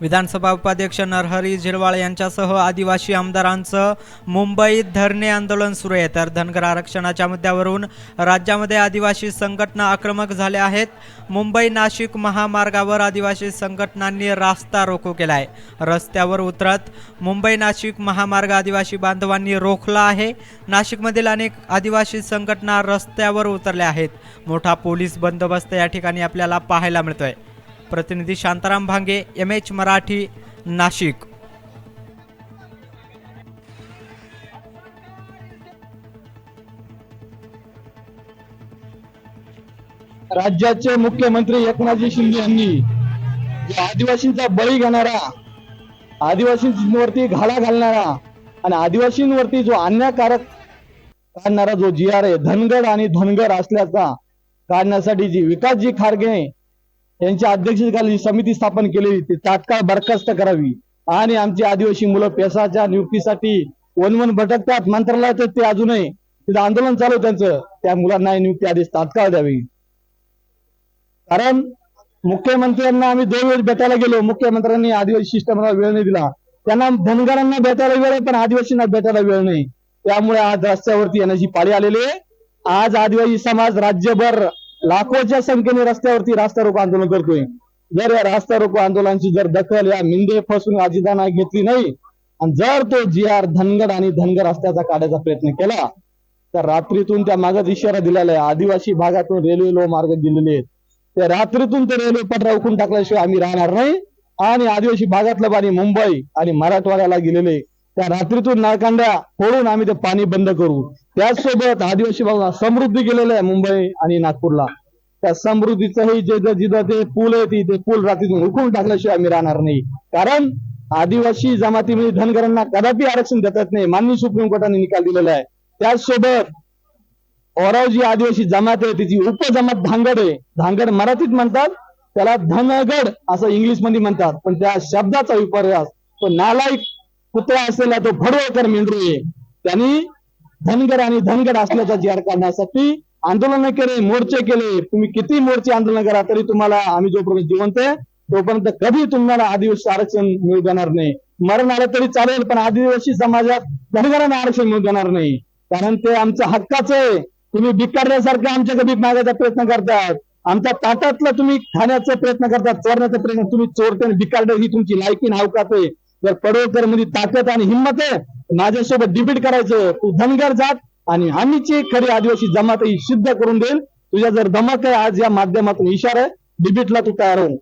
विधानसभा उपाध्यक्ष नरहरी झिरवाळ यांच्यासह आदिवासी आमदारांचं मुंबईत धरणे आंदोलन सुरू आहे. तर धनगर आरक्षणाच्या मुद्द्यावरून राज्यामध्ये आदिवासी संघटना आक्रमक झाल्या आहेत. मुंबई नाशिक महामार्गावर आदिवासी संघटनांनी रास्ता रोको केला आहे रस्त्यावर उतरत मुंबई नाशिक महामार्ग आदिवासी बांधवांनी रोखला आहे. नाशिकमधील अनेक आदिवासी संघटना रस्त्यावर उतरल्या आहेत. मोठा पोलीस बंदोबस्त या ठिकाणी आपल्याला पाहायला मिळतोय. प्रतिनिधी शांताराम भांगे एम एच मराठी नाशिक. राज्याचे मुख्यमंत्री एकनाथजी शिंदे यांनी आदिवासींचा बळी घेणारा आदिवासींवरती घाला घालणारा आणि आदिवासींवरती जो अन्यायकारक काढणारा जो जी आर आहे धनगड आणि धनगर असल्याचा काढण्यासाठी जी विकासजी खारगे यांच्या अध्यक्षतेखाली समिती स्थापन केलेली ती तात्काळ बरखास्त करावी. आणि आमची आदिवासी मुलं पेसाच्या नियुक्तीसाठी वनवन भटकतात. मंत्रालयात ते अजूनही तिथं आंदोलन चालू त्यांचं. त्या मुलांना नियुक्ती आदेश तात्काळ द्यावी. कारण मुख्यमंत्र्यांना आम्ही दोन वेळेस भेटायला गेलो. मुख्यमंत्र्यांनी आदिवासी शिष्टमंडळाला वेळ नाही दिला. त्यांना धनगरांना भेटायला वेळ आहे पण आदिवासींना भेटायला वेळ नाही. त्यामुळे आज रस्त्यावरती येण्याची पाळी आलेली आहे. आज आदिवासी समाज राज्यभर लाखोच्या संख्येने रस्त्यावरती रास्ता रोको आंदोलन करतोय. जर या रास्ता रोको आंदोलनाची जर दखल या मिंदे फसून अजितांना घेतली नाही आणि जर तो जी आर धनगड आणि धनगर रस्त्याचा काढायचा प्रयत्न केला तर रात्रीतून त्या मागच इशारा दिलेला आहे. आदिवासी भागातून रेल्वे लो मार्ग दिलेले आहेत. त्या रात्रीतून ते रेल्वे पटरा उकून टाकल्याशिवाय आम्ही राहणार नाही. आणि आदिवासी भागातलं पाणी मुंबई आणि मराठवाड्याला गेलेले त्या रात्रीतून नाळकांड्या फोडून आम्ही ते पाणी बंद करू. त्याचसोबत आदिवासी भागाला समृद्धी केलेलं आहे मुंबई आणि नागपूरला. त्या समृद्धीचंही जे जे जिथं ते पूल आहे ती ते पूल रात्रीतून उखून टाकल्याशिवाय आम्ही राहणार नाही. कारण आदिवासी जमातीमध्ये धनगरांना कदापि आरक्षण देतात नाही. माननीय सुप्रीम कोर्टाने निकाल दिलेला आहे. त्याचसोबत ओराव जी आदिवासी जमात आहे तिची उपजमात धांगड आहे. धांगड मराठीत म्हणतात त्याला धनगड असं इंग्लिशमध्ये म्हणतात. पण त्या शब्दाचा विपर्यास तो नालायक पुतळा असलेला तो फडवळकर मेंढरू आहे. त्यांनी धनगर आणि धनगड असल्याचा जी करण्यासाठी काढण्यासाठी आंदोलन केले मोर्चे केले. तुम्ही किती मोर्चे आंदोलन करा तरी तुम्हाला आम्ही जोपर्यंत जिवंत आहे तोपर्यंत कधी तुम्हाला आदिवासी आरक्षण मिळू देणार नाही. मरण आलं तरी चालेल पण आदिवासी समाजात धनगरांना आरक्षण मिळू देणार नाही. कारण ते आमचं हक्काचं आहे. तुम्ही भिकारण्यासारखं आमच्या भीक मागायचा प्रयत्न करतात. आमच्या ताटातलं तुम्ही खाण्याचा प्रयत्न करतात चोरण्याचा प्रयत्न तुम्ही चोरते आणि बिकारडे ही तुमची लायकी नावकात आहे. जर पडवकरमध्ये म्हणजे ताकद आणि हिंमत आहे माझ्यासोबत डिबेट करायचं तू धनगर जात आणि आम्हीची खरी आदिवासी जमात ही सिद्ध करून देईल. तुझ्या जर धमक आहे आज या माध्यमातून इशारा आहे. डिबेटला तू तयार होईल